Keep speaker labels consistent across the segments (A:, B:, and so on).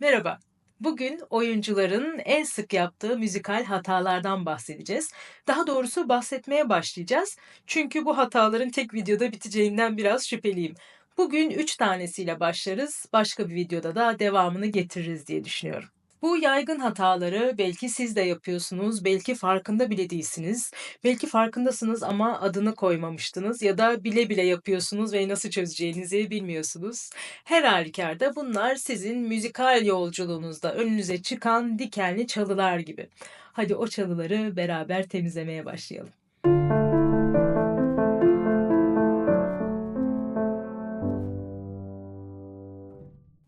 A: Merhaba. Bugün oyuncuların en sık yaptığı müzikal hatalardan bahsedeceğiz. Daha doğrusu bahsetmeye başlayacağız. Çünkü bu hataların tek videoda biteceğinden biraz şüpheliyim. Bugün 3 tanesiyle başlarız. Başka bir videoda da devamını getiririz diye düşünüyorum. Bu yaygın hataları belki siz de yapıyorsunuz, belki farkında bile değilsiniz. Belki farkındasınız ama adını koymamıştınız ya da bile bile yapıyorsunuz ve nasıl çözeceğinizi bilmiyorsunuz. Her halükarda bunlar sizin müzikal yolculuğunuzda önünüze çıkan dikenli çalılar gibi. Hadi o çalıları beraber temizlemeye başlayalım.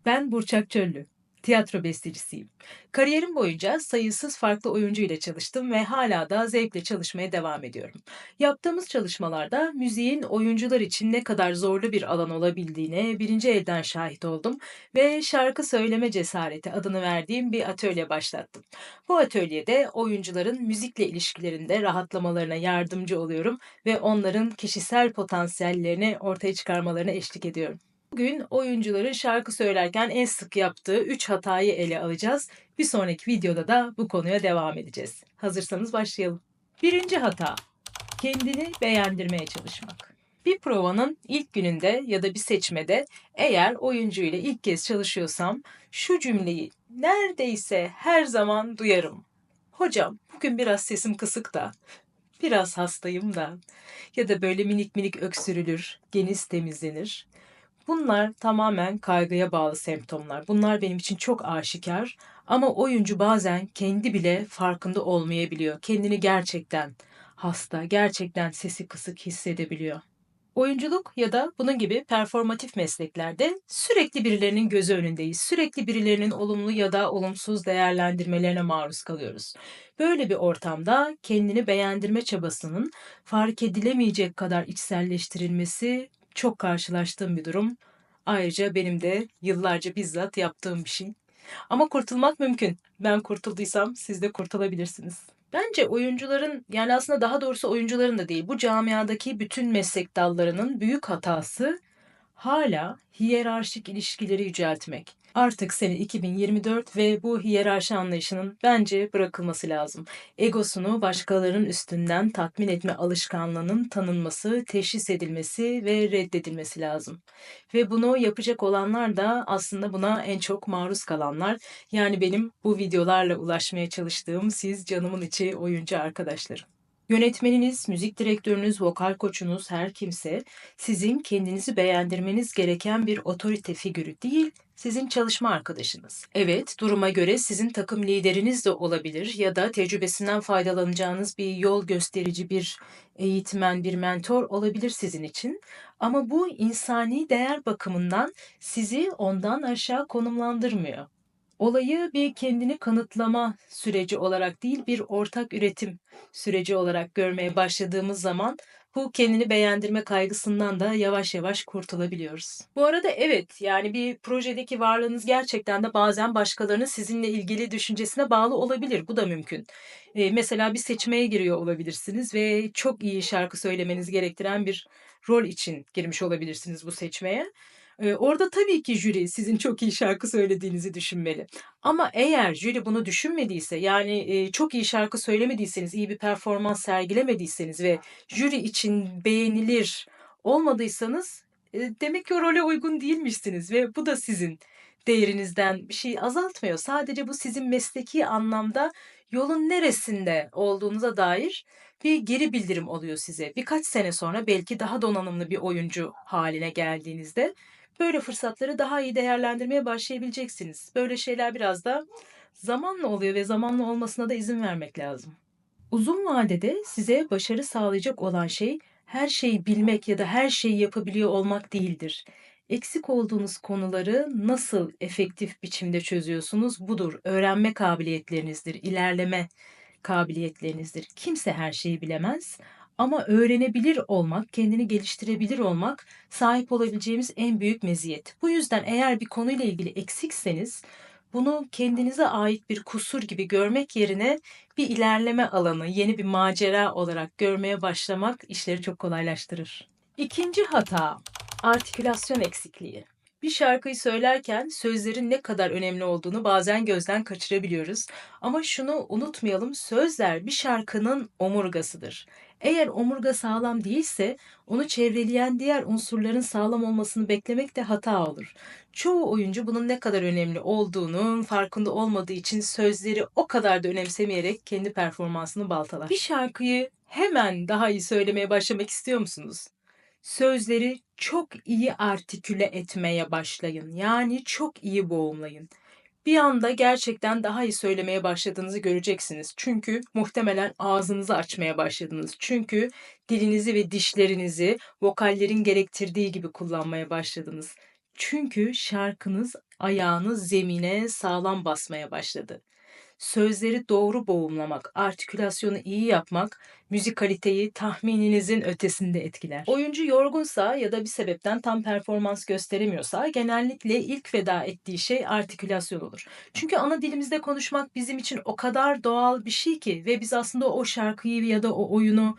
A: Ben Burçak Çöllü. Tiyatro bestecisiyim. Kariyerim boyunca sayısız farklı oyuncu ile çalıştım ve hala da zevkle çalışmaya devam ediyorum. Yaptığımız çalışmalarda müziğin oyuncular için ne kadar zorlu bir alan olabildiğine birinci elden şahit oldum ve şarkı söyleme cesareti adını verdiğim bir atölye başlattım. Bu atölyede oyuncuların müzikle ilişkilerinde rahatlamalarına yardımcı oluyorum ve onların kişisel potansiyellerini ortaya çıkarmalarına eşlik ediyorum. Bugün oyuncuların şarkı söylerken en sık yaptığı 3 hatayı ele alacağız. Bir sonraki videoda da bu konuya devam edeceğiz. Hazırsanız başlayalım. Birinci hata, kendini beğendirmeye çalışmak. Bir provanın ilk gününde ya da bir seçmede eğer oyuncu ile ilk kez çalışıyorsam şu cümleyi neredeyse her zaman duyarım. Hocam bugün biraz sesim kısık da, biraz hastayım da ya da böyle minik minik öksürülür, geniz temizlenir. Bunlar tamamen kaygıya bağlı semptomlar. Bunlar benim için çok aşikar ama oyuncu bazen kendi bile farkında olmayabiliyor. Kendini gerçekten hasta, gerçekten sesi kısık hissedebiliyor. Oyunculuk ya da bunun gibi performatif mesleklerde sürekli birilerinin gözü önündeyiz. Sürekli birilerinin olumlu ya da olumsuz değerlendirmelerine maruz kalıyoruz. Böyle bir ortamda kendini beğendirme çabasının fark edilemeyecek kadar içselleştirilmesi çok karşılaştığım bir durum. Ayrıca benim de yıllarca bizzat yaptığım bir şey. Ama kurtulmak mümkün. Ben kurtulduysam siz de kurtulabilirsiniz. Bence oyuncuların yani aslında daha doğrusu oyuncuların da değil bu camiadaki bütün meslek dallarının büyük hatası hala hiyerarşik ilişkileri yüceltmek. Artık sene 2024 ve bu hiyerarşi anlayışının bence bırakılması lazım. Egosunu başkalarının üstünden tatmin etme alışkanlığının tanınması, teşhis edilmesi ve reddedilmesi lazım. Ve bunu yapacak olanlar da aslında buna en çok maruz kalanlar. Yani benim bu videolarla ulaşmaya çalıştığım siz canımın içi oyuncu arkadaşlarım. Yönetmeniniz, müzik direktörünüz, vokal koçunuz her kimse sizin kendinizi beğendirmeniz gereken bir otorite figürü değil, sizin çalışma arkadaşınız. Evet, duruma göre sizin takım lideriniz de olabilir ya da tecrübesinden faydalanacağınız bir yol gösterici, bir eğitmen, bir mentor olabilir sizin için. Ama bu insani değer bakımından sizi ondan aşağı konumlandırmıyor. Olayı bir kendini kanıtlama süreci olarak değil, bir ortak üretim süreci olarak görmeye başladığımız zaman bu kendini beğendirme kaygısından da yavaş yavaş kurtulabiliyoruz. Bu arada evet yani bir projedeki varlığınız gerçekten de bazen başkalarının sizinle ilgili düşüncesine bağlı olabilir. Bu da mümkün. Ee, mesela bir seçmeye giriyor olabilirsiniz ve çok iyi şarkı söylemeniz gerektiren bir rol için girmiş olabilirsiniz bu seçmeye. Orada tabii ki jüri sizin çok iyi şarkı söylediğinizi düşünmeli. Ama eğer jüri bunu düşünmediyse, yani, çok iyi şarkı söylemediyseniz, iyi bir performans sergilemediyseniz ve jüri için beğenilir olmadıysanız, demek ki o role uygun değilmişsiniz ve bu da sizin değerinizden bir şey azaltmıyor. Sadece bu sizin mesleki anlamda yolun neresinde olduğunuza dair bir geri bildirim oluyor size. Birkaç sene sonra belki daha donanımlı bir oyuncu haline geldiğinizde Böyle fırsatları daha iyi değerlendirmeye başlayabileceksiniz. Böyle şeyler biraz da zamanla oluyor ve zamanla olmasına da izin vermek lazım. Uzun vadede size başarı sağlayacak olan şey her şeyi bilmek ya da her şeyi yapabiliyor olmak değildir. Eksik olduğunuz konuları nasıl efektif biçimde çözüyorsunuz budur. Öğrenme kabiliyetlerinizdir, ilerleme kabiliyetlerinizdir. Kimse her şeyi bilemez ama öğrenebilir olmak, kendini geliştirebilir olmak sahip olabileceğimiz en büyük meziyet. Bu yüzden eğer bir konuyla ilgili eksikseniz bunu kendinize ait bir kusur gibi görmek yerine bir ilerleme alanı, yeni bir macera olarak görmeye başlamak işleri çok kolaylaştırır. İkinci hata, artikülasyon eksikliği. Bir şarkıyı söylerken sözlerin ne kadar önemli olduğunu bazen gözden kaçırabiliyoruz. Ama şunu unutmayalım, sözler bir şarkının omurgasıdır. Eğer omurga sağlam değilse onu çevreleyen diğer unsurların sağlam olmasını beklemek de hata olur. Çoğu oyuncu bunun ne kadar önemli olduğunun farkında olmadığı için sözleri o kadar da önemsemeyerek kendi performansını baltalar. Bir şarkıyı hemen daha iyi söylemeye başlamak istiyor musunuz? Sözleri çok iyi artiküle etmeye başlayın. Yani çok iyi boğumlayın. Bir anda gerçekten daha iyi söylemeye başladığınızı göreceksiniz. Çünkü muhtemelen ağzınızı açmaya başladınız. Çünkü dilinizi ve dişlerinizi vokallerin gerektirdiği gibi kullanmaya başladınız. Çünkü şarkınız ayağınız zemine sağlam basmaya başladı. Sözleri doğru boğumlamak, artikülasyonu iyi yapmak, müzikaliteyi tahmininizin ötesinde etkiler. Oyuncu yorgunsa ya da bir sebepten tam performans gösteremiyorsa genellikle ilk veda ettiği şey artikülasyon olur. Çünkü ana dilimizde konuşmak bizim için o kadar doğal bir şey ki ve biz aslında o şarkıyı ya da o oyunu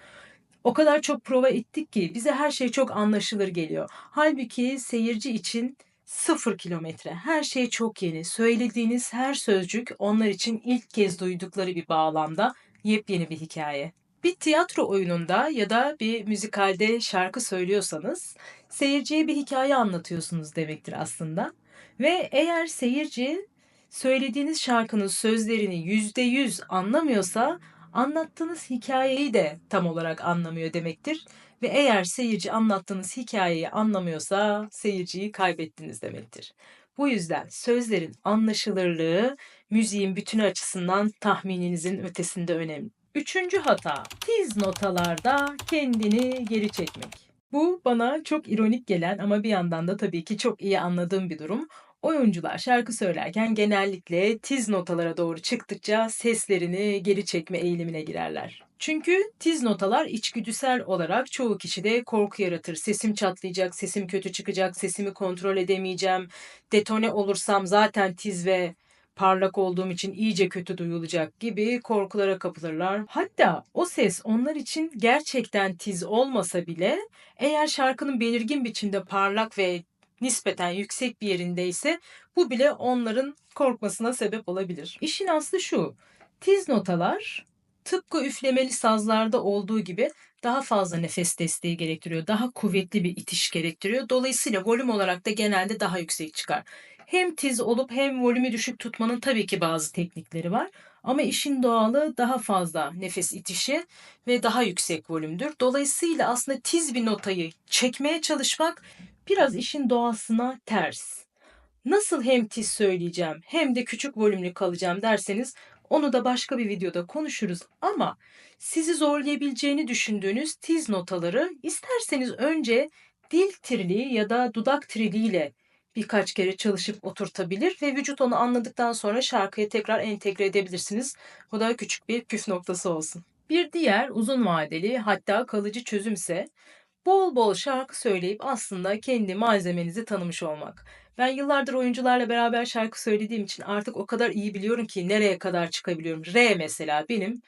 A: o kadar çok prova ettik ki bize her şey çok anlaşılır geliyor. Halbuki seyirci için sıfır kilometre. Her şey çok yeni. Söylediğiniz her sözcük onlar için ilk kez duydukları bir bağlamda yepyeni bir hikaye. Bir tiyatro oyununda ya da bir müzikalde şarkı söylüyorsanız seyirciye bir hikaye anlatıyorsunuz demektir aslında. Ve eğer seyirci söylediğiniz şarkının sözlerini yüzde yüz anlamıyorsa anlattığınız hikayeyi de tam olarak anlamıyor demektir. Ve eğer seyirci anlattığınız hikayeyi anlamıyorsa seyirciyi kaybettiniz demektir. Bu yüzden sözlerin anlaşılırlığı müziğin bütünü açısından tahmininizin ötesinde önemli. Üçüncü hata, tiz notalarda kendini geri çekmek. Bu bana çok ironik gelen ama bir yandan da tabii ki çok iyi anladığım bir durum. Oyuncular şarkı söylerken genellikle tiz notalara doğru çıktıkça seslerini geri çekme eğilimine girerler. Çünkü tiz notalar içgüdüsel olarak çoğu kişide korku yaratır. Sesim çatlayacak, sesim kötü çıkacak, sesimi kontrol edemeyeceğim, detone olursam zaten tiz ve parlak olduğum için iyice kötü duyulacak gibi korkulara kapılırlar. Hatta o ses onlar için gerçekten tiz olmasa bile eğer şarkının belirgin biçimde parlak ve nispeten yüksek bir yerindeyse bu bile onların korkmasına sebep olabilir. İşin aslı şu. Tiz notalar tıpkı üflemeli sazlarda olduğu gibi daha fazla nefes desteği gerektiriyor. Daha kuvvetli bir itiş gerektiriyor. Dolayısıyla volüm olarak da genelde daha yüksek çıkar. Hem tiz olup hem volümü düşük tutmanın tabii ki bazı teknikleri var. Ama işin doğalı daha fazla nefes itişi ve daha yüksek volümdür. Dolayısıyla aslında tiz bir notayı çekmeye çalışmak biraz işin doğasına ters. Nasıl hem tiz söyleyeceğim hem de küçük volümlü kalacağım derseniz onu da başka bir videoda konuşuruz ama sizi zorlayabileceğini düşündüğünüz tiz notaları isterseniz önce dil trili ya da dudak triliyle birkaç kere çalışıp oturtabilir ve vücut onu anladıktan sonra şarkıya tekrar entegre edebilirsiniz. Bu da küçük bir püf noktası olsun. Bir diğer uzun vadeli hatta kalıcı çözümse bol bol şarkı söyleyip aslında kendi malzemenizi tanımış olmak. Ben yıllardır oyuncularla beraber şarkı söylediğim için artık o kadar iyi biliyorum ki nereye kadar çıkabiliyorum. Re mesela benim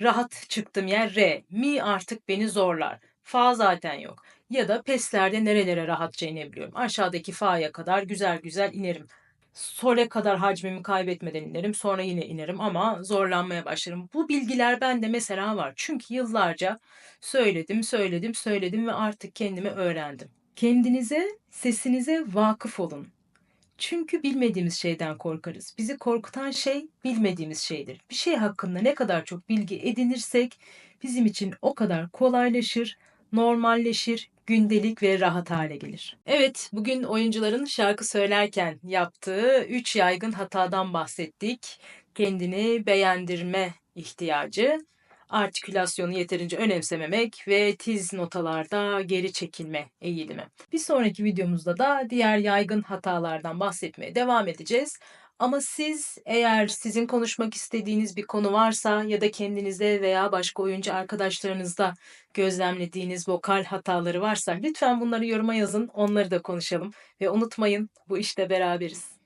A: rahat çıktığım yer re. Mi artık beni zorlar. Fa zaten yok. Ya da peslerde nerelere rahatça inebiliyorum. Aşağıdaki fa'ya kadar güzel güzel inerim. Sole kadar hacmimi kaybetmeden inerim. Sonra yine inerim ama zorlanmaya başlarım. Bu bilgiler bende mesela var. Çünkü yıllarca söyledim, söyledim, söyledim ve artık kendimi öğrendim. Kendinize, sesinize vakıf olun. Çünkü bilmediğimiz şeyden korkarız. Bizi korkutan şey bilmediğimiz şeydir. Bir şey hakkında ne kadar çok bilgi edinirsek bizim için o kadar kolaylaşır, normalleşir, gündelik ve rahat hale gelir. Evet, bugün oyuncuların şarkı söylerken yaptığı üç yaygın hatadan bahsettik. Kendini beğendirme ihtiyacı, artikülasyonu yeterince önemsememek ve tiz notalarda geri çekilme eğilimi. Bir sonraki videomuzda da diğer yaygın hatalardan bahsetmeye devam edeceğiz. Ama siz eğer sizin konuşmak istediğiniz bir konu varsa ya da kendinizde veya başka oyuncu arkadaşlarınızda gözlemlediğiniz vokal hataları varsa lütfen bunları yoruma yazın. Onları da konuşalım ve unutmayın bu işte beraberiz.